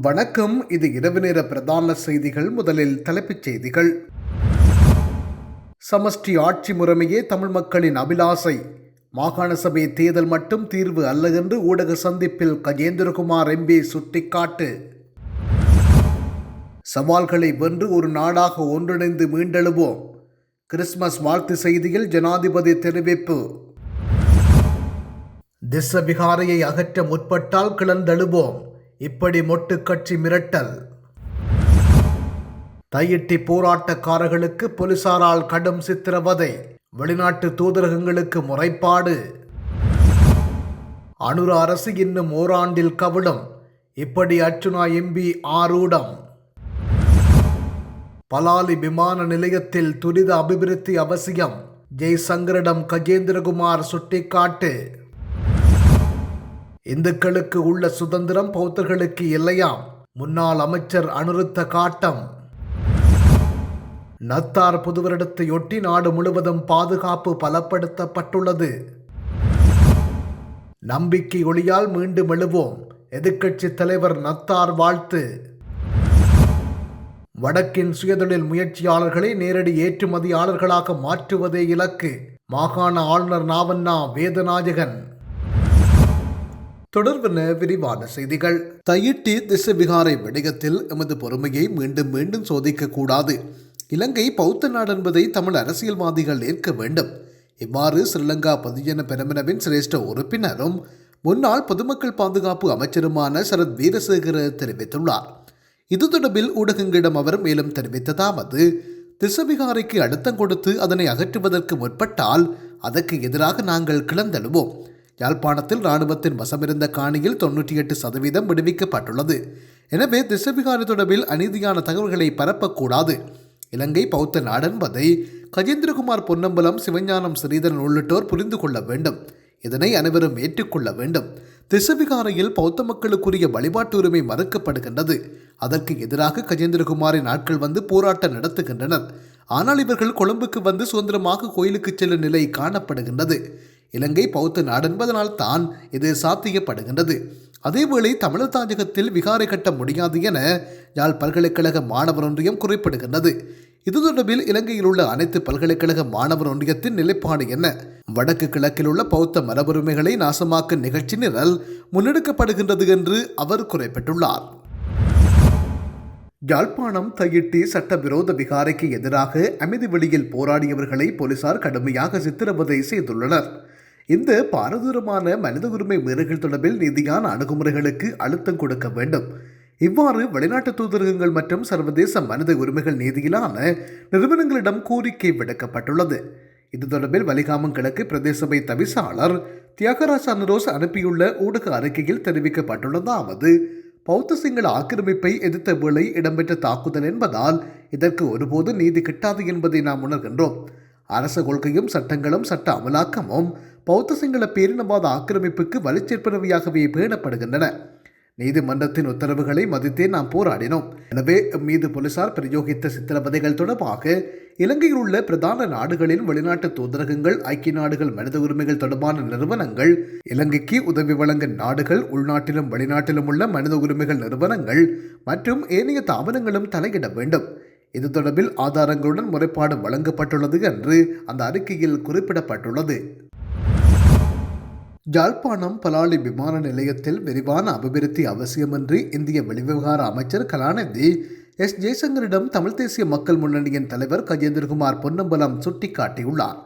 வணக்கம். இது இரவு நேர பிரதான செய்திகள். முதலில் தலைப்புச் செய்திகள். சமஷ்டி ஆட்சி முறைமையே தமிழ் மக்களின் அபிலாசை. மாகாண சபை தேர்தல் மட்டும் தீர்வு அல்ல என்று ஊடக சந்திப்பில் கஜேந்திரகுமார் எம்பி சுட்டிக்காட்டு. சவால்களை வென்று ஒரு நாடாக ஒன்றிணைந்து மீண்டெழுவோம். கிறிஸ்துமஸ் வாழ்த்து செய்தியில் ஜனாதிபதி தெரிவிப்பு. திசவிகாரையை அகற்ற முற்பட்டால் கிளந்தெழுவோம் இப்படி மொட்டு கட்சி மிரட்டல். தையிட்டி போராட்டக்காரர்களுக்கு போலீசாரால் கடும் சித்திரவதை. வெளிநாட்டு தூதரகங்களுக்கு முறைப்பாடு. அனுர அரசு இன்னும் ஓராண்டில் கவிழும். இப்படி அர்ச்சுனா எம்பி ஆரூடம். பலாலி விமான நிலையத்தில் துரித அபிவிருத்தி அவசியம். ஜெய்சங்கரிடம் கஜேந்திரகுமார் சுட்டிக்காட்டு. இந்துக்களுக்கு உள்ள சுதந்திரம் பௌத்தர்களுக்கு இல்லையாம். முன்னாள் அமைச்சர் அனுருத்த காட்டம். நத்தார் புதுவரிடத்தையொட்டி நாடு முழுவதும் பாதுகாப்பு பலப்படுத்தப்பட்டுள்ளது. நம்பிக்கை ஒளியால் மீண்டும் எழுவோம். எதிர்க்கட்சி தலைவர் நத்தார் வாழ்த்து. வடக்கின் சுயதொழில் முயற்சியாளர்களை நேரடி ஏற்றுமதியாளர்களாக மாற்றுவதே இலக்கு. மாகாண ஆளுநர் நாவண்ணா வேதநாயகன். தொடர்பென விரிவான செய்திகள். தையிட்டி திசவிகாரை விடயத்தில் எமது பொறுமையை மீண்டும் மீண்டும் சோதிக்க கூடாது இலங்கை பௌத்த நாடு என்பதை தமிழ் அரசியல்வாதிகள் ஏற்க வேண்டும். இவ்வாறு ஸ்ரீலங்கா பொதுஜன பெருமனவின் சிரேஷ்ட உறுப்பினரும் முன்னாள் பொதுமக்கள் பாதுகாப்பு அமைச்சருமான சரத் வீரசேகர தெரிவித்துள்ளார். இது தொடர்பில் ஊடகங்களிடம் அவர் மேலும் தெரிவித்ததாவது திசவிகாரைக்கு அழுத்தம் கொடுத்து அதனை அகற்றுவதற்கு முற்பட்டால் அதற்கு எதிராக நாங்கள் கிளந்தழுவோம் யாழ்ப்பாணத்தில் இராணுவத்தின் வசமிருந்த காணியில் தொன்னூற்றி எட்டு சதவீதம் விடுவிக்கப்பட்டுள்ளது. எனவே திசவிகாரி தொடர்பில் அநீதியான தகவல்களை பரப்பக்கூடாது. இலங்கை பௌத்த நாடென்பதை கஜேந்திரகுமார் பொன்னம்பலம் சிவஞானம் ஸ்ரீதரன் உள்ளிட்டோர் புரிந்து கொள்ள வேண்டும். இதனை அனைவரும் ஏற்றுக்கொள்ள வேண்டும். திசவிகாரையில் பௌத்த மக்களுக்குரிய வழிபாட்டு உரிமை மறுக்கப்படுகின்றது. அதற்கு எதிராக கஜேந்திரகுமாரின் ஆட்கள் வந்து போராட்டம் நடத்துகின்றனர். ஆனால் இவர்கள் கொழும்புக்கு வந்து சுதந்திரமாக கோயிலுக்கு செல்லும் நிலை காணப்படுகின்றது. இலங்கை பௌத்த நாடென்பதனால் தான் இது சாத்தியப்படுகின்றது. அதேவேளை தமிழர் தாஜகத்தில் விகாரை கட்ட முடியாது என யாழ் பல்கலைக்கழக மாணவர் ஒன்றியம் குறிப்பிடுகின்றது. இது தொடர்பில் இலங்கையில் உள்ள அனைத்து பல்கலைக்கழக மாணவர் ஒன்றியத்தின் நிலைப்பாடு என்ன? வடக்கு கிழக்கில் உள்ள பௌத்த மரபுரிமைகளை நாசமாக்கும் நிகழ்ச்சி நிரல் முன்னெடுக்கப்படுகின்றது என்று அவர் குறிப்பிட்டுள்ளார். யாழ்ப்பாணம் தையிட்டி சட்டவிரோத விகாரைக்கு எதிராக அமைதி வெளியில் போராடியவர்களை போலீசார் கடுமையாக சித்திரவதை செய்துள்ளனர். இந்த பாரதூரமான மனித உரிமை மீறல்கள் தொடர்பில் நீதியான அணுகுமுறைகளுக்கு அழுத்தம் கொடுக்க வேண்டும். இவ்வாறு வெளிநாட்டு தூதரகங்கள் மற்றும் சர்வதேச மனித உரிமைகள் நீதியிலான நிறுவனங்களிடம் கோரிக்கை விடுக்கப்பட்டுள்ளது. இது தொடர்பில் வலிகாமம் கிழக்கு பிரதேசபை தவிசாளர் தியாகராஜ் அனுரோஸ் அனுப்பியுள்ள ஊடக அறிக்கையில் தெரிவிக்கப்பட்டுள்ளதாவது பௌத்த சிங்கள ஆக்கிரமிப்பை எதிர்த்த வேளை இடம்பெற்ற தாக்குதல் என்பதால் இதற்கு ஒருபோது நீதி கிட்டாது என்பதை நாம் உணர்கின்றோம். அரச கொள்கையும் சட்டங்களும் சட்ட அமலாக்கமும் பௌத்த சிங்கள பேரினவாத ஆக்கிரமிப்புக்கு வலுச்சேர்ப்பனவையாகவே பேணப்படுகின்றன. நீதிமன்றத்தின் உத்தரவுகளை மதித்தே நாம் போராடினோம். எனவே மீது போலீசார் பிரயோகித்த சித்திரவதைகள் தொடர்பாக இலங்கையில் உள்ள பிரதான நாடுகளின் வெளிநாட்டு தூதரகங்கள் ஐக்கிய நாடுகள் மனித உரிமைகள் தொடர்பான நிறுவனங்கள் இலங்கைக்கு உதவி வழங்கும் நாடுகள் உள்நாட்டிலும் வெளிநாட்டிலும் உள்ள மனித உரிமைகள் நிறுவனங்கள் மற்றும் ஏனைய தாபனங்களும் தலையிட வேண்டும். இது தொடர்பில் ஆதாரங்களுடன் முறைப்பாடு வழங்கப்பட்டுள்ளது என்று அந்த அறிக்கையில் குறிப்பிடப்பட்டுள்ளது. யாழ்ப்பாணம் பலாலி விமான நிலையத்தில் விரிவான அபிவிருத்தி அவசியமின்றி இந்திய வெளிவிவகார அமைச்சர் கலாநிதி எஸ் ஜெய்சங்கரிடம் தமிழ் தேசிய மக்கள் முன்னணியின் தலைவர் கஜேந்திரகுமார் பொன்னம்பலம் சுட்டிக்காட்டியுள்ளார்.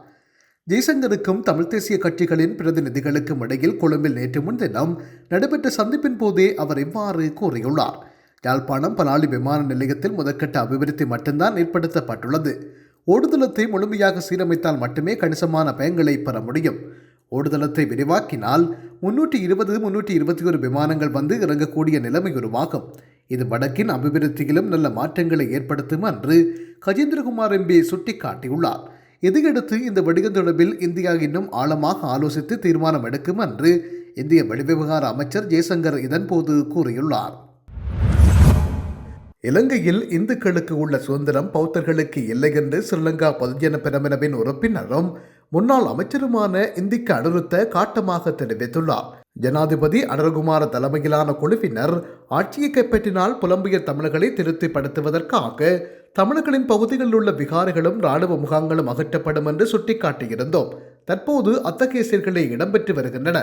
ஜெய்சங்கருக்கும் தமிழ் தேசிய கட்சிகளின் பிரதிநிதிகளுக்கும் இடையில் கொழும்பில் நேற்று முன்தினம் நடைபெற்ற சந்திப்பின் போதே அவர் இவ்வாறு கூறியுள்ளார். யாழ்ப்பாணம் பலாலி விமான நிலையத்தில் முதற்கட்ட அபிவிருத்தி மட்டும்தான் ஏற்படுத்தப்பட்டுள்ளது. ஓடுதளத்தை முழுமையாக சீரமைத்தால் மட்டுமே கணிசமான பயன்களை பெற முடியும். ஓடுதளத்தை விரிவாக்கினால் முன்னூற்றி இருபது முன்னூற்றி இருபத்தி ஒரு விமானங்கள் வந்து இறங்கக்கூடிய நிலைமை உருவாகும். இது வடக்கின் அபிவிருத்தியிலும் நல்ல மாற்றங்களை ஏற்படுத்தும் என்று கஜேந்திரகுமார் எம்பி சுட்டிக்காட்டியுள்ளார். இதையடுத்து இந்த வடிகம் தொடர்பில் இந்தியா இன்னும் ஆழமாக ஆலோசித்து தீர்மானம் எடுக்கும் என்று இந்திய வெளிவிவகார அமைச்சர் ஜெய்சங்கர் இதன்போது கூறியுள்ளார். இலங்கையில் இந்துக்களுக்கு உள்ள சுதந்திரம் பௌத்தர்களுக்கு இல்லை என்று ஸ்ரீலங்கா பொதுஜன பெரமினவின் உறுப்பினரும் முன்னாள் அமைச்சருமான இந்திக்கு அனுருத்த காட்டமாக தெரிவித்துள்ளார். ஜனாதிபதி அனுரகுமார தலைமையிலான குழுவினர் ஆட்சியை கைப்பற்றினால் புலம்பெயர் தமிழர்களை திருப்திப்படுத்துவதற்காக தமிழர்களின் பகுதிகளில் உள்ள விகாரிகளும் இராணுவ முகாம்களும் அகற்றப்படும் என்று சுட்டிக்காட்டியிருந்தோம். தற்போது அத்தகைய செயல்களே இடம்பெற்று வருகின்றன.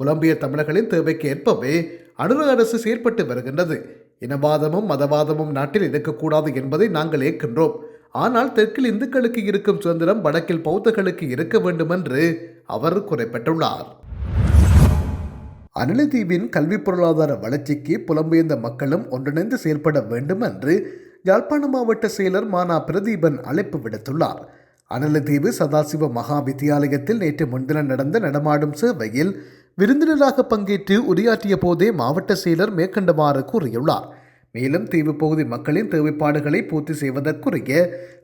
புலம்பெயர் தமிழர்களின் தேவைக்கு ஏற்பவே அனுர அரசு செயற்பட்டு வருகின்றது. இனவாதமும் மதவாதமும் நாட்டில் இருக்கக்கூடாது என்பதை நாங்கள் ஏற்கின்றோம். ஆனால் தெற்கில் இந்துக்களுக்கு இருக்கும் சுதந்திரம் வடக்கில் பௌத்தர்களுக்கு இருக்க வேண்டுமென்று அவர் குறிப்பிட்டுள்ளார். அனிலதீவின் கல்வி பொருளாதார வளர்ச்சிக்கு புலம்பெயர்ந்த மக்களும் ஒன்றிணைந்து செயல்பட வேண்டும் என்று யாழ்ப்பாண மாவட்ட செயலர் மானா பிரதீபன் அழைப்பு விடுத்துள்ளார். அனலதீவு சதாசிவ மகா வித்தியாலயத்தில் நேற்று முன்தினம் நடந்த நடமாடும் சேவையில் விருந்தினராக பங்கேற்று உரையாற்றிய போதே மாவட்ட செயலர் மேற்கண்டவாறு கூறியுள்ளார். மேலும் தீவு பகுதி மக்களின் தேவைப்பாடுகளை பூர்த்தி செய்வதற்குரிய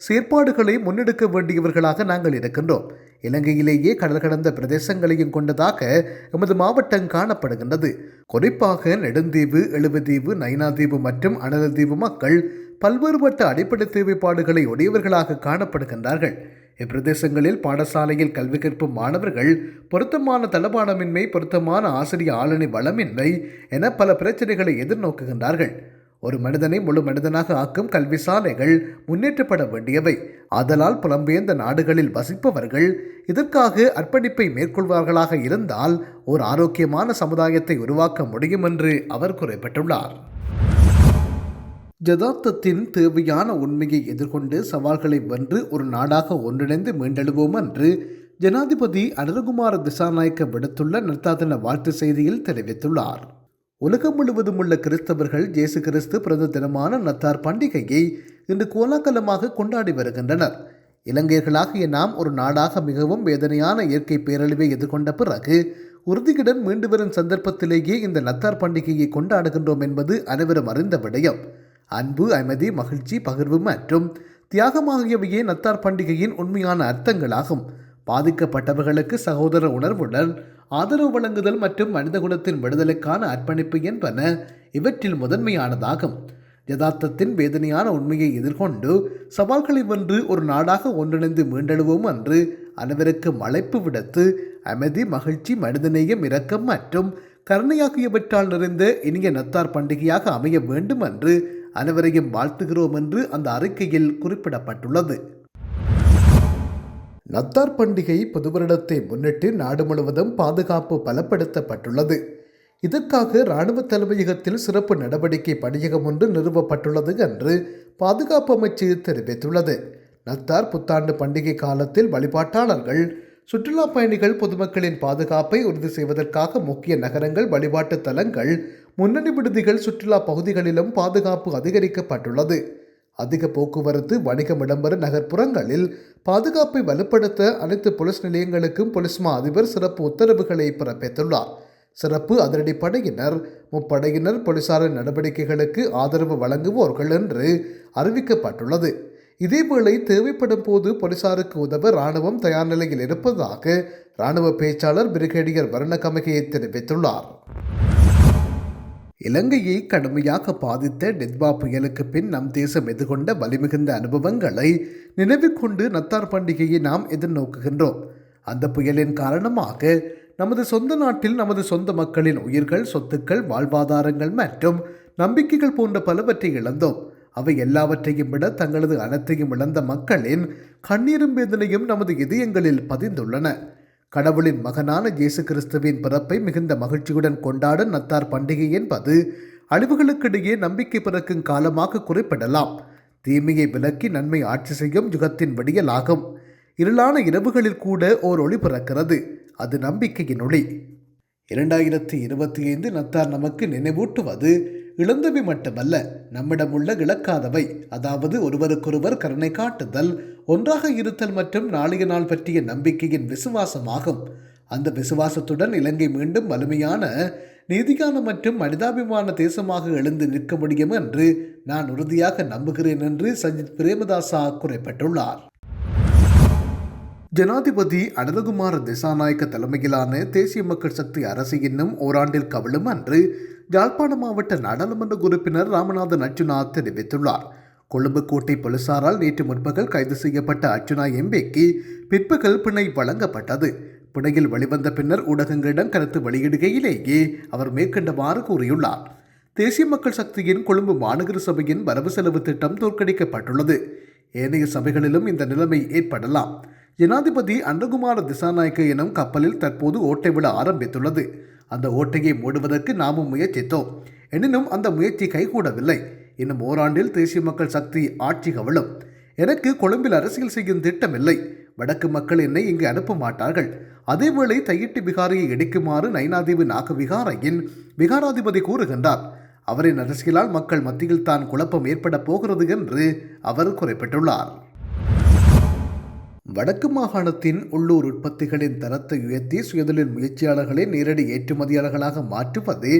செயற்பாடுகளை முன்னெடுக்க வேண்டியவர்களாக நாங்கள் இருக்கின்றோம். இலங்கையிலேயே கடல் கடந்த பிரதேசங்களையும் கொண்டதாக எமது மாவட்டம் காணப்படுகின்றது. குறிப்பாக நெடுந்தீவு எழுவதீவு நைனாதீவு மற்றும் அனலதீவு மக்கள் பல்வேறுபட்ட அடிப்படை தேவைப்பாடுகளை உடையவர்களாக காணப்படுகின்றார்கள். இப்பிரதேசங்களில் பாடசாலையில் கல்வி கற்கும் மாணவர்கள் பொருத்தமான தளபாடமின்மை பொருத்தமான ஆசிரிய ஆளணி வளமின்மை என பல பிரச்சனைகளை எதிர்நோக்குகின்றார்கள். ஒரு மனிதனை முழு மனிதனாக ஆக்கும் கல்வி சாலைகள் முன்னேற்றப்பட வேண்டியவை. ஆதலால் புலம்பெயர்ந்த நாடுகளில் வசிப்பவர்கள் இதற்காக அர்ப்பணிப்பை மேற்கொள்வார்களாக இருந்தால் ஒரு ஆரோக்கியமான சமுதாயத்தை உருவாக்க முடியும் என்று அவர் குறிப்பிட்டுள்ளார். ஜதார்த்தத்தின் தேவையான உண்மையை எதிர்கொண்டு சவால்களை வென்று ஒரு நாடாக ஒன்றிணைந்து மீண்டெழுவோம் என்று ஜனாதிபதி அனுரகுமார திசாநாயக்க விடுத்துள்ள நிறுத்தாதன வாழ்த்து செய்தியில் தெரிவித்துள்ளார். உலகம் முழுவதும் உள்ள கிறிஸ்தவர்கள் இயேசு கிறிஸ்து பிறந்த தினமான நத்தார் பண்டிகையை இன்று கோலாகலமாக கொண்டாடி வருகின்றனர். இலங்கையர்களாகிய நாம் ஒரு நாடாக மிகவும் வேதனையான இயற்கை பேரழிவை எதிர்கொண்ட பிறகு உறுதியுடன் மீண்டு வரும் சந்தர்ப்பத்திலேயே இந்த நத்தார் பண்டிகையை கொண்டாடுகின்றோம் என்பது அனைவரும் அறிந்த விடயம். அன்பு அமைதி மகிழ்ச்சி பகிர்வு மற்றும் தியாகமாகியவையே நத்தார் பண்டிகையின் உண்மையான அர்த்தங்களாகும். பாதிக்கப்பட்டவர்களுக்கு சகோதர உணர்வுடன் ஆதரவு வழங்குதல் மற்றும் மனிதகுலத்தின் விடுதலைக்கான அர்ப்பணிப்பு என்பன இவற்றில் முதன்மையானதாகும். யதார்த்தத்தின் வேதனையான உண்மையை எதிர்கொண்டு சவால்களை வென்று ஒரு நாடாக ஒன்றிணைந்து மீண்டெழுவோம் என்று அனைவருக்கும் அழைப்பு விடுத்து அமைதி மகிழ்ச்சி மனிதநேயம் இரக்கம் மற்றும் கருணையாகியவற்றால் நிறைந்த இனிய நத்தார் பண்டிகையாக அமைய வேண்டும் என்று அனைவரையும் வாழ்த்துகிறோம் என்று அந்த அறிக்கையில் குறிப்பிடப்பட்டுள்ளது. நத்தார் பண்டிகை புதுவருடத்தை முன்னிட்டு நாடு முழுவதும் பாதுகாப்பு பலப்படுத்தப்பட்டுள்ளது. இதற்காக இராணுவ தலைமையகத்தில் சிறப்பு நடவடிக்கை பணியகம் ஒன்று நிறுவப்பட்டுள்ளது என்று பாதுகாப்பு அமைச்சு தெரிவித்துள்ளது. நத்தார் புத்தாண்டு பண்டிகை காலத்தில் வழிபாட்டாளர்கள் சுற்றுலா பயணிகள் பொதுமக்களின் பாதுகாப்பை உறுதி செய்வதற்காக முக்கிய நகரங்கள் வழிபாட்டு தலங்கள் முன்னணி விடுதிகள் சுற்றுலா பகுதிகளிலும் பாதுகாப்பு அதிகரிக்கப்பட்டுள்ளது. அதிக போக்குவரத்து வணிகம் இடம்பெறும் நகர்ப்புறங்களில் பாதுகாப்பை வலுப்படுத்த அனைத்து போலீஸ் நிலையங்களுக்கும் போலீஸ் மா அதிபர் சிறப்பு உத்தரவுகளை பிறப்பித்துள்ளார். சிறப்பு அதிரடிப்படையினர் முப்படையினர் போலீசாரின் நடவடிக்கைகளுக்கு ஆதரவு வழங்குவோர்கள் என்று அறிவிக்கப்பட்டுள்ளது. இதேவேளை தேவைப்படும் போது போலீசாருக்கு உதவ ராணுவம் தயார் நிலையில் இருப்பதாக இராணுவ பேச்சாளர் பிரிகேடியர் வர்ணகமகையை தெரிவித்துள்ளார். இலங்கையை கடுமையாக பாதித்த டெத்பா புயலுக்கு பின் நம் தேசம் எதிர்கொண்ட வலிமிகுந்த அனுபவங்களை நினைவுகொண்டு நத்தார் பண்டிகையை நாம் எதிர்நோக்குகின்றோம். அந்த புயலின் காரணமாக நமது சொந்த நாட்டில் நமது சொந்த மக்களின் உயிர்கள் சொத்துக்கள் வாழ்வாதாரங்கள் மற்றும் நம்பிக்கைகள் போன்ற பலவற்றை இழந்தோம். அவை எல்லாவற்றையும் விட தங்களது அனைத்தையும் இழந்த மக்களின் கண்ணீரும் வேதனையும் நமது இதயங்களில் பதிந்துள்ளன. கடவுளின் மகனான இயேசு கிறிஸ்துவின் பிறப்பை மிகுந்த மகிழ்ச்சியுடன் கொண்டாடும் நத்தார் பண்டிகை என்பது அழிவுகளுக்கிடையே நம்பிக்கை பிறக்கும் காலமாக குறிப்பிடலாம். தீமையை விலக்கி நன்மை ஆட்சி செய்யும் யுகத்தின் விடியலாகும். இருளான இரவுகளில் கூட ஓர் ஒளி பிறக்கிறது. அது நம்பிக்கையின் ஒளி. இரண்டாயிரத்தி இருபத்தி ஐந்து நத்தார் நமக்கு நினைவூட்டுவது இழந்தவை மட்டுமல்ல நம்மிடமுள்ள இழக்காதவை. அதாவது ஒருவருக்கொருவர் கருணை காட்டுதல் ஒன்றாக இருத்தல் மற்றும் நாளைய நாள் பற்றிய நம்பிக்கையின் விசுவாசமாகும். அந்த விசுவாசத்துடன் இலங்கை மீண்டும் வலிமையான நீதியான மற்றும் மனிதாபிமான தேசமாக எழுந்து நிற்க முடியும் என்று நான் உறுதியாக நம்புகிறேன் என்று சஜித் பிரேமதாசா குறிப்பிட்டுள்ளார். ஜனாதிபதி அனந்தகுமார திசாநாயக்க தலைமையிலான தேசிய மக்கள் சக்தி அரசு இன்னும் ஓராண்டில் கவிழும் என்று யாழ்ப்பாண மாவட்ட நாடாளுமன்ற உறுப்பினர் ராமநாதன் அர்ஜுனா தெரிவித்துள்ளார். கொழும்பு கோட்டை போலீசாரால் நேற்று முற்பகல் கைது செய்யப்பட்ட அர்ஜுனா எம்பிக்கு பிற்பகல் பிணை வழங்கப்பட்டது. பிணையில் வெளிவந்த பின்னர் ஊடகங்களிடம் கருத்து வெளியிடுகையிலேயே அவர் மேற்கண்டவாறு கூறியுள்ளார். தேசிய மக்கள் சக்தியின் கொழும்பு மாநகர சபையின் வரவு செலவு திட்டம் தோற்கடிக்கப்பட்டுள்ளது. ஏனைய சபைகளிலும் இந்த நிலைமை ஏற்படலாம். ஜனாதிபதி அன்னகுமார திசாநாயக்க எனும் கப்பலில் தற்போது ஓட்டை விட ஆரம்பித்துள்ளது. அந்த ஓட்டையை மூடுவதற்கு நாமும் முயற்சித்தோம். எனினும் அந்த முயற்சி கைகூடவில்லை. இன்னும் ஓராண்டில் தேசிய மக்கள் சக்தி ஆட்சி கவலும் எனக்கு கொழும்பில் அரசியல் செய்யும் திட்டமில்லை. வடக்கு மக்கள் என்னை இங்கு அனுப்ப மாட்டார்கள். அதேவேளை தையிட்டு விகாரியை இடிக்குமாறு நைனாதீவு நாக விகாரையின் விகாராதிபதி கூறுகின்றார். அவரின் அரசியலால் மக்கள் மத்தியில் தான் குழப்பம் ஏற்பட போகிறது என்று அவர் குறிப்பிட்டுள்ளார். வடக்கு மாகாணத்தின் உள்ளூர் உற்பத்திகளின் தரத்தை உயர்த்தி சுயதொழில் முயற்சியாளர்களை நேரடி ஏற்றுமதியாளர்களாக மாற்றுவது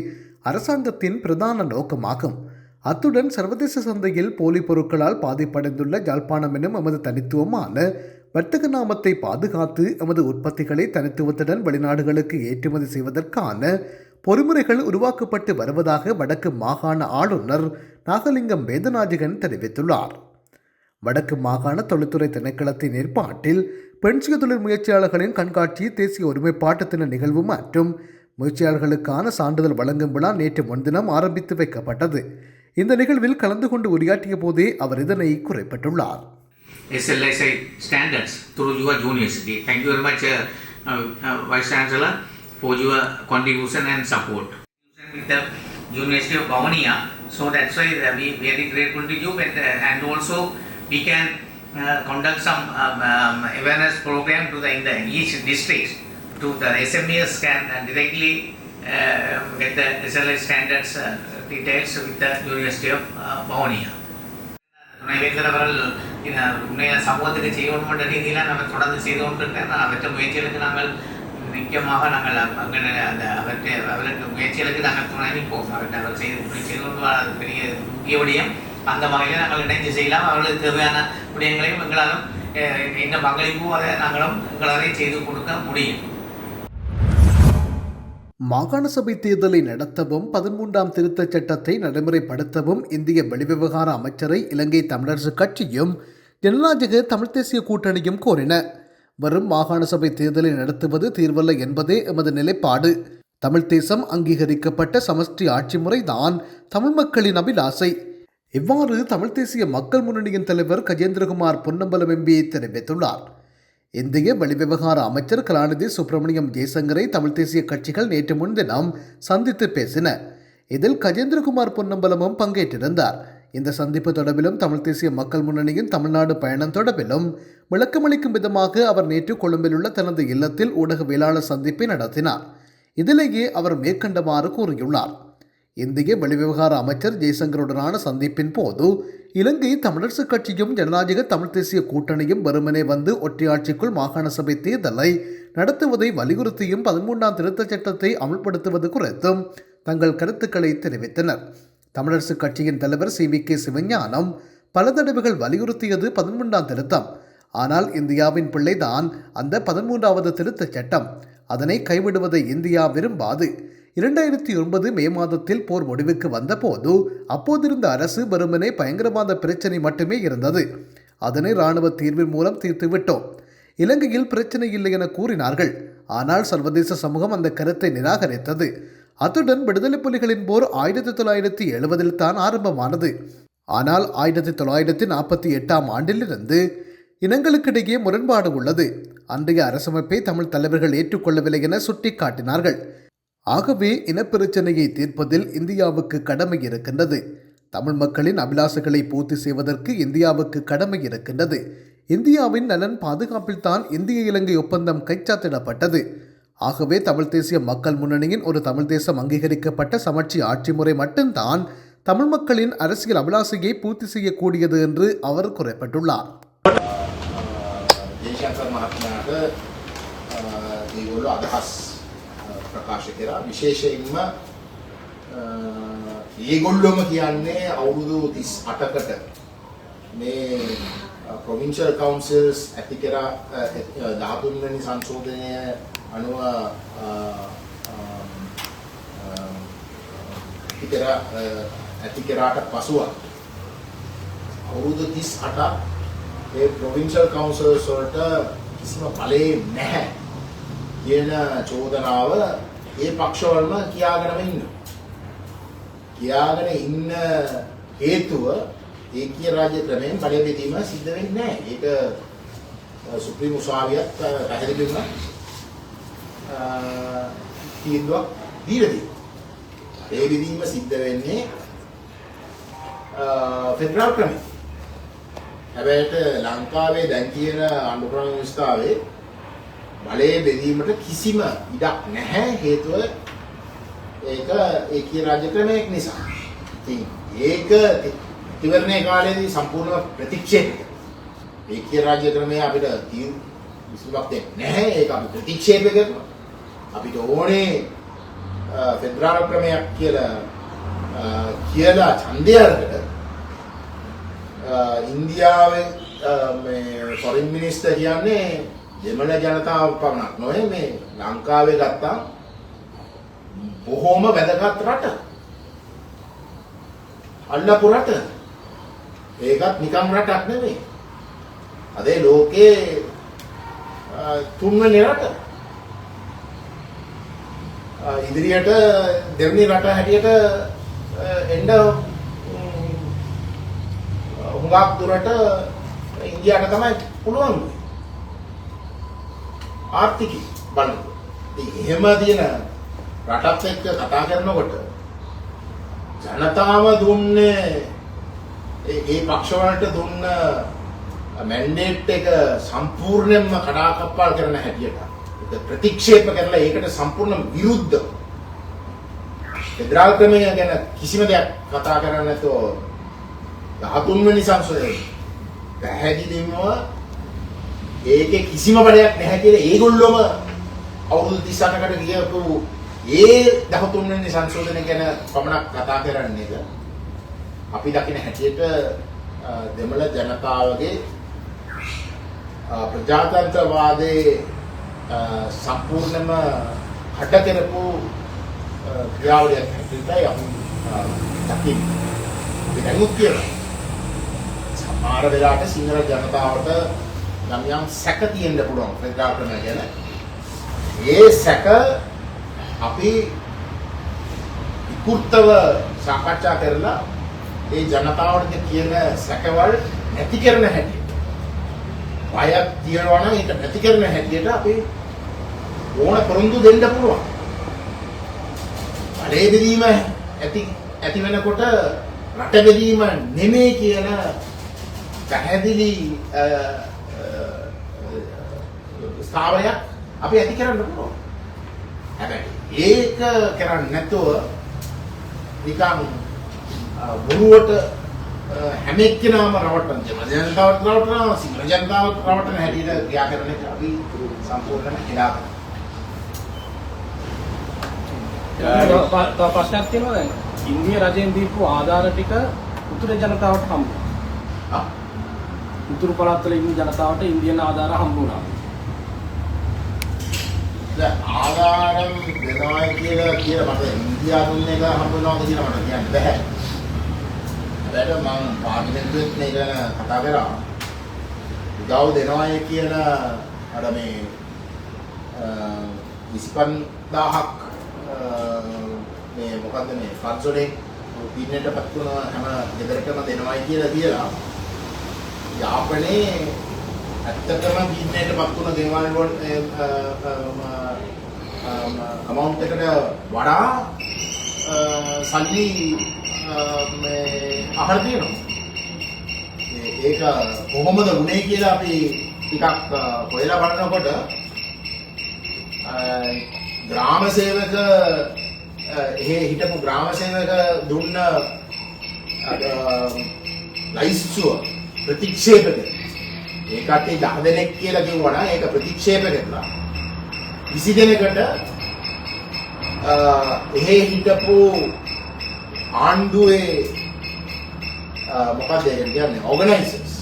அரசாங்கத்தின் பிரதான நோக்கமாகும். அத்துடன் சர்வதேச சந்தையில் போலி பொருட்களால் பாதிப்படைந்துள்ள யாழ்ப்பாணம் எனும் எமது தனித்துவமான வர்த்தக நாமத்தை பாதுகாத்து எமது உற்பத்திகளை தனித்துவத்துடன் வெளிநாடுகளுக்கு ஏற்றுமதி செய்வதற்கான பொறிமுறைகள் உருவாக்கப்பட்டு வருவதாக வடக்கு மாகாண ஆளுநர் நாகலிங்கம் வேதநாயகன் தெரிவித்துள்ளார். வடக்கு மாகாண தொழில்துறை திணைக்களத்தின் ஏற்பாட்டில் பெண் சுய தொழில் முயற்சியாளர்களின் கண்காட்சி தேசிய ஒருமைப்பாட்டு தின நிகழ்வு மற்றும் முயற்சியாளர்களுக்கான சான்றிதழ் வழங்கும் விழா நேற்று முன்தினம் ஆரம்பித்து வைக்கப்பட்டது இந்த நிகழ்வில் கலந்து கொண்டு உரையாற்றிய போதே அவர் இதனை குறிப்பிட்டுள்ளார் SLSI standards through your university. Thank you very much, uh, uh, uh, Vice Chancellor, for your contribution and support. With the University of Bavania, so that's why uh, we very grateful to you, and, uh, and also we can uh, conduct some um, um, awareness program to the in the each district to the SMEs can uh, directly uh, get the SLA standards uh, details with the University of uh, Bavania. துணைவேந்தர் அவர்கள் இந்த சமூகத்துக்கு செய்யணும் என்ற ரீதியில் நாங்கள் தொடர்ந்து செய்து கொண்டிருக்கேன் அவற்றை முயற்சிகளுக்கு நாங்கள் முக்கியமாக நாங்கள் அங்கே அந்த அவற்றை அவருக்கு முயற்சிகளுக்கு நாங்கள் துணை நிற்போம் அவற்றை அவர் செய்து செய்து கொண்டு பெரிய முக்கிய விடயம் அந்த வகையில் நாங்கள் இணைந்து செய்யலாம். அவர்களுக்கு தேவையான விடயங்களையும் எங்களாலும் இந்த பங்களிப்பும் அதை நாங்களும் எங்களாலே செய்து கொடுக்க முடியும். மாகாண சபை தேர்தலை நடத்தவும் பதிமூன்றாம் திருத்தச் சட்டத்தை நடைமுறைப்படுத்தவும் இந்திய வெளிவிவகார அமைச்சரை இலங்கை தமிழரசு கட்சியும் ஜனநாயக தமிழ் தேசிய கூட்டணியும் கோரின. வரும் மாகாண சபை தேர்தலை நடத்துவது தீர்வல்ல என்பதே எமது நிலைப்பாடு. தமிழ் தேசம் அங்கீகரிக்கப்பட்ட சமஷ்டி ஆட்சி முறைதான் தமிழ் மக்களின் அபிலாசை. இவ்வாறு தமிழ் தேசிய மக்கள் முன்னணியின் தலைவர் கஜேந்திரகுமார் பொன்னம்பலம் எம்பி தெரிவித்துள்ளார். இந்திய வெளிவிவகார அமைச்சர் கலாநிதி சுப்பிரமணியம் ஜெய்சங்கரை தமிழ் தேசிய கட்சிகள் நேற்று முன்தினம் சந்தித்து பேசின. இதில் கஜேந்திரகுமார் பொன்னம்பலமும் பங்கேற்றிருந்தார். இந்த சந்திப்பு தொடர்பிலும் தமிழ் தேசிய மக்கள் முன்னணியின் தமிழ்நாடு பயணம் தொடர்பிலும் விளக்கமளிக்கும் விதமாக அவர் நேற்று கொழும்பில் உள்ள தனது இல்லத்தில் ஊடகவியலாளர் சந்திப்பை நடத்தினார். இதிலேயே அவர் மேற்கண்டவாறு கூறியுள்ளார். இந்திய வெளிவிவகார அமைச்சர் ஜெய்சங்கருடனான சந்திப்பின் போது இலங்கை தமிழரசு கட்சியும் ஜனநாயக தமிழ் தேசிய கூட்டணியும் வெறுமனே வந்து ஒற்றையாட்சிக்குள் மாகாண சபை தேர்தலை நடத்துவதை வலியுறுத்தியும் பதிமூன்றாம் திருத்தச் சட்டத்தை அமல்படுத்துவது குறித்தும் தங்கள் கருத்துக்களை தெரிவித்தனர். தமிழரசு கட்சியின் தலைவர் சி. வி. கே. சிவஞானம் பல தடவைகள் வலியுறுத்தியது பதிமூன்றாம் திருத்தம். ஆனால் இந்தியாவின் பிள்ளைதான் அந்த பதிமூன்றாவது திருத்தச் சட்டம். அதனை கைவிடுவதை இந்தியா விரும்பாது. இரண்டாயிரத்தி ஒன்பது மே மாதத்தில் போர் முடிவுக்கு வந்தபோது அப்போதிருந்த அரசு வெறுமனே பயங்கரவாத பிரச்சனை மட்டுமே இருந்தது. அதனை இராணுவ தீர்வின் மூலம் தீர்த்துவிட்டோம். இலங்கையில் பிரச்சனை இல்லை என கூறினார்கள். ஆனால் சர்வதேச சமூகம் அந்த கருத்தை நிராகரித்தது. அத்துடன் விடுதலை புலிகளின் போர் ஆயிரத்தி தொள்ளாயிரத்தி எழுபதில் தான் ஆரம்பமானது. ஆனால் ஆயிரத்தி தொள்ளாயிரத்தி நாற்பத்தி எட்டாம் ஆண்டிலிருந்து இனங்களுக்கிடையே முரண்பாடு உள்ளது. அன்றைய அரசமைப்பை தமிழ் தலைவர்கள் ஏற்றுக்கொள்ளவில்லை என சுட்டிக்காட்டினார்கள். ஆகவே இனப்பிரச்சனையை தீர்ப்பதில் இந்தியாவுக்கு கடமை இருக்கின்றது. தமிழ் மக்களின் அபிலாஷைகளை பூர்த்தி செய்வதற்கு இந்தியாவுக்கு கடமை இருக்கின்றது. இந்தியாவின் நலன் பாதுகாப்பில்தான் இந்திய இலங்கை ஒப்பந்தம் கைச்சாத்திடப்பட்டது. ஆகவே தமிழ் தேசிய மக்கள் முன்னணியின் ஒரு தமிழ் தேசம் அங்கீகரிக்கப்பட்ட சமட்சி ஆட்சி முறை மட்டும்தான் தமிழ் மக்களின் அரசியல் அபிலாசையை பூர்த்தி செய்யக்கூடியது என்று அவர் குறிப்பிட்டுள்ளார். ஜெய்சங்கர் மாற்றினாக ප්‍රකාශ කරා. විශේෂයෙන්ම අ, ඒගොල්ලොම කියන්නේ අවුරුදු 38කට මේ ප්‍රොවින්ෂල් කවුන්සිල්ස් ඇති කරා 13 වෙනි සංශෝධනය අනුව අ, අ, අ, ඇති කරා අ, ඇති කරාට පසුව අවුරුදු 38ක් ඒ ප්‍රොවින්ෂල් කවුන්සිල්ස් වලට කිසිම බලේ නැහැ. කියන චෝදනාව ඒ පක්ෂවලම කියාගෙනම ඉන්නවා. කියාගෙන ඉන්න හේතුව ඒකීය රාජ්‍ය ක්‍රමයෙන් බලය බෙදීම සිද්ධ වෙන්නේ නැහැ. ඒක අ, සුප්‍රීම උසාවියත් අ, පැහැදිලි වුණා. අ, තීන්දුවක් දීලා තියෙනවා. ඒ විදීම සිද්ධ වෙන්නේ ෆෙඩරල් ක්‍රමයෙන්. හැබැයිට ලංකාවේ දැන් තියෙන අනුක්‍රම ව්‍යවස්ථාවේ බලය බෙදීමට කිසිම ඉඩක් නැහැ හේතුව ඒක ඒකීය රාජ්‍ය ක්‍රමයක් නිසා. ඉතින් ඒක තිවරණයේ කාලේදී සම්පූර්ණ ප්‍රතික්ෂේප කළා. ඒකීය රාජ්‍ය ක්‍රමය අපිට තීරු විසඳුමක් දෙන්නේ නැහැ. ඒක අපි ප්‍රතික්ෂේප කරනවා. අපිට ඕනේ ෆෙඩරල් ක්‍රමයක් කියලා අ, කියලා ඡන්දය අරගෙන අ, ඉන්දියාවේ අ, මේ ෆොරින් මිනිස්ටර් කියන්නේ දෙමළ ජනතාව පමණක් නොවේ මේ ලංකාවේ ගත්තා බොහෝම වැදගත් රට. අල්ලපු රට. ඒකත් නිකම් රටක් නෙමෙයි. අද ඒ ලෝකේ අ, තුන්වෙනි රට. අ, ඉදිරියට දෙවෙනි රට හැටියට අ, එන්න උම්, හුඟක් දුරට ඉන්දියාවට තමයි පුළුවන්. ආර්ථිකය බලනකොට. ඉතින් එහෙම තියෙන රටත් එක්ක කතා කරනකොට ජනතාව දුන්නේ ඒ ඒ පක්ෂ වලට දුන්න මැන්ඩේට් එක සම්පූර්ණයෙන්ම කඩාකප්පල් කරන හැටියට ඒක ප්‍රතික්ෂේප කරලා ඒකට සම්පූර්ණ විරුද්ධ ෆෙඩරල් ක්‍රමය ගැන කිසිම දෙයක් කතා කරන්නේ නැතුව 13 වෙනි සංසදයේ පැහැදිලිවම ඒකේ කිසිම බලයක් නැහැ කියලා ඒගොල්ලොම අවුරුදු 38කට ගියපු ඒ 13 වෙනි සංශෝධනය ගැන පමණක් කතා කරන්නේද අපි දකින හැටියට අ, දෙමළ ජනතාවගේ අ, ප්‍රජාතන්ත්‍රවාදයේ අ, සම්පූර්ණම හට කරපු අ, ක්‍රියාවලියක් හැටියටයි අපි අ, දකින්නේ. අපි දැනුත් කියනවා. සමහර වෙලාවට සිංහල ජනතාවට යම් යම් සැක තියෙන්න පුළුවන් ෆෙඩරල් ක්‍රමය ගැන. ඒ සැක අපි විකෘතව සාකච්ඡා කරලා ඒ ජනතාවට කියන සැකවල් නැති කරන හැටි. බයක් තියනවා නම් ඒක නැති කරන හැටියට අපි ඕන පොරොන්දු දෙන්න පුළුවන්. බලය බෙදීම ඇති ඇති වෙනකොට රට බෙදීම නෙමෙයි කියන පැහැදිලි අ, අ, ස්ථාවරයක් අපි ඇති කරන්න පුළුවන්. හැබැයි ඒක කරන්නේ නැතුව නිකන් බොරුවට හැම එක්කෙනාම රවට්ටන ජනතාවට රවට්ටනවා සිංහල ජනතාවට රවට්ටන හැටියට ක්‍රියා කරන එක අපි සම්පූර්ණයෙන්ම කරනවා. තව ප්‍රශ්නයක් තියෙනවා දැන් ඉන්දිය රජයෙන් දීපු ආධාර ටික උතුරු ජනතාවට හම්බ ආ, උතුරු පළාත්වල ඉන්න ජනතාවට ඉන්දියන් ආධාර හම්බ වුණා. දැන් ආධාරම් දෙනවා කියලා කියලා මට ඉන්දියාව දුන්න එක හම්බ වෙනවද කියලා මට කියන්න බෑ. හැබැයි මම පාර්ලිමේන්තුවෙත් මේක ගැන කතා කරා. උදව් දෙනවායි කියන අර මේ අ, 25000ක් අ, මේ මොකද්ද මේ ෆන්ඩ්ස් වලින් පින්නටපත් වුණ හැම ගෙදරකම දෙනවායි කියලා කියලා යාපනයේ ඇත්තටම පින්නටපත් වුණ දේවල් වල amount එකට වඩා අ, සල්ලි අ, මේ අහලා තියෙනවා. ඒ- ඒක කොහොමද වුනේ කියලා අපි ටිකක් අ, හොයලා බලනකොට අ, ග්‍රාම සේවක අ, එහෙ හිටපු ග්‍රාම සේවක දුන්න අර ලයිස්තුව ප්‍රතික්ෂේප කරනවා. ඒ කට්ටිය 10 දෙනෙක් කියලා කිව්වා නම් ඒක ප්‍රතික්ෂේප කරලා 20 දෙනෙකුට අ, එහෙ හිටපු ආණ්ඩුවේ අ, මොකක්ද ඒකට කියන්නේ ඕගනයිසර්ස්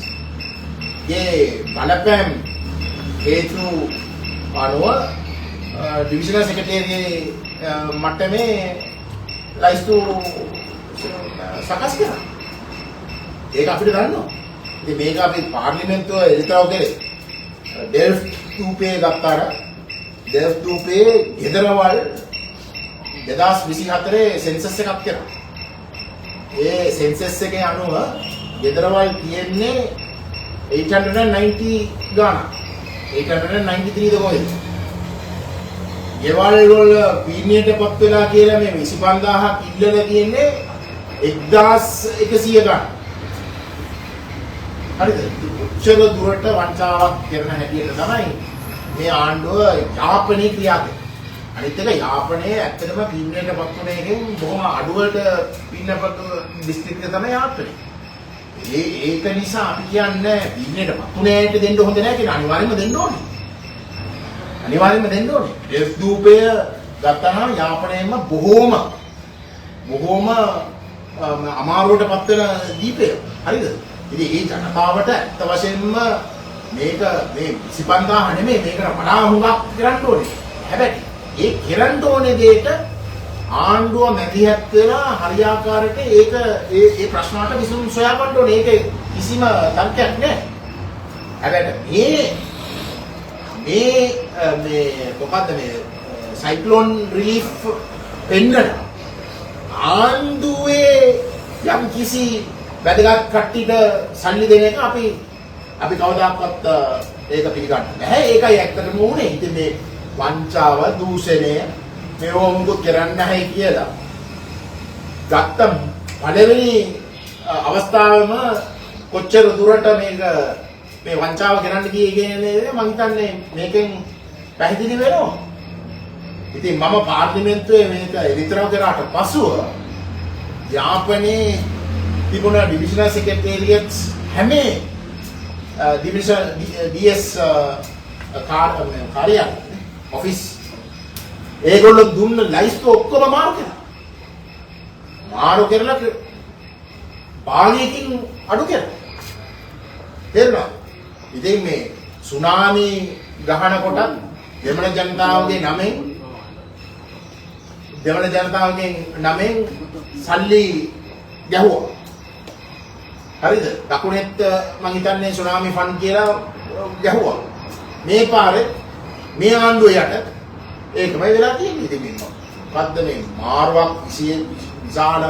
ඒ බලපෑම් හේතු අනුව ඩිවිෂනල් සෙක්‍රටරියේ මට්ටමේ ලයිස්තු සකස් කරා. ඒක අපිට දන්නවා. ඉතින් මේක අපි පාර්ලිමේන්තුව එළිතාව කරේ. ඩෙල්ෆ්ට් ටූපේ ගත්තාට දේව්දූපයේ ගෙදරවල් දෙදස් විසි හතරේ සෙන්සස් එකක් කරා. ඒ සෙන්සස් එකේ අනුව ගෙදරවල් තියෙන්නේ 890 ගානක්. 893 ද කොහෙද? ගෙවල් වල පීඩනයට පත් වෙලා කියලා මේ 25000ක් ඉල්ලලා තියෙන්නේ 1100 ගානක්. හරිද? උච්චර දුරට වංචාවක් කරන හැටියට තමයි මේ ආණ්ඩුව යාපනයේ ක්‍රියාද. අනිත් එක යාපනයේ ඇත්තටම පින්නේට පත් වෙන එකෙන් බොහොම අඩුවට පින්නපත් දිස්ත්‍රික්කය තමයි යාපනය. ඒ ඒක නිසා අපි කියන්නේ පින්නේට පත් වෙනෑට දෙන්න හොඳ නැහැ කියලා අනිවාර්යයෙන්ම දෙන්න ඕනේ. අනිවාර්යයෙන්ම දෙන්න ඕනේ. ඩෙස් දූපය ගත්තාම යාපනයෙන්ම බොහොම බොහොම අම, අමාරුවට පත් වෙන දීපය. හරිද? ඉතින් ඒ ජනතාවට ඇත්ත වශයෙන්ම මේක මේ 25000 නෙමෙයි මේකට වඩා හුඟක් කරන්න ඕනේ. හැබැයි ඒ කරන්න ඕනේ දෙයට ආණ්ඩුව මැදිහත් වෙලා හරියාකාරයට ඒක ඒ ඒ ප්‍රශ්න වලට විසඳුම් සොයා ගන්න ඕනේ. ඒක කිසිම තර්කයක් නැහැ. හැබැයි මේ මේ අ, මේ මොකද්ද මේ සයික්ලෝන් රිලීෆ් පෙන්නන ආණ්ඩුවේ යම් කිසි වැදගත් කට්ටියට සල්ලි දෙන එක අපි අපි කවදාකවත් අ, ඒක පිළිගන්නේ නැහැ. ඒකයි ඇත්තටම උනේ. ඉතින් මේ වංචාව, දූෂණය මේවා මොකද කරන්නේ නැහැ කියලා. ගත්ත පළවෙනි අ, අවස්ථාවෙම කොච්චර දුරට මේක මේ වංචාව කරන්න ගියේ කියන දේ මම හිතන්නේ මේකෙන් පැහැදිලි වෙනවා. ඉතින් මම පාර්ලිමේන්තුවේ මේක එලිතරව කරාට පසුව යාපනයේ තිබුණ ඩිවිෂනල් සෙක්‍රටේරියට්ස් හැම ඩිවිෂන් ඩීඑස් කාර්යාලය ඔෆිස් ඒගොල්ලෝ දුන්න ලයිස්තු ඔක්කොම මාරු කරා. මාරු කරලා භාගයකින් අඩු කරා. තේරුණා? ඉතින් මේ සුනාමි ගහන කොට දෙමළ ජනතාවගේ නමෙන් දෙමළ ජනතාවගේ නමෙන් සල්ලි ගැහුවා. හරිද? දකුණෙත් මං හිතන්නේ සුනාමි ෆන්ඩ් කියලා ගැහුවා. මේ පාරේ මේ ආණ්ඩුව යට ඒකමයි වෙලා තියෙන්නේ ඉතින් මේ මොකද්ද මේ මාරුවක් විශේෂ විශාල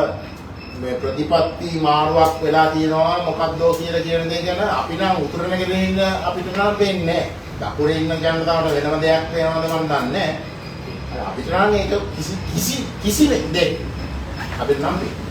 මේ ප්‍රතිපත්ති මාරුවක් වෙලා තියෙනවා මොකද්දෝ කියලා කියන දේ ගැන අපි නම් උතුරනගෙන ඉන්න අපිට නම් වෙන්නේ නැහැ. දකුණේ ඉන්න ජනතාවට වෙනම දෙයක් වෙනවද මම දන්නේ නැහැ. අපිට නම් ඒක කිසි කිසි කිසි දෙයක් අපිට නම් වෙන්නේ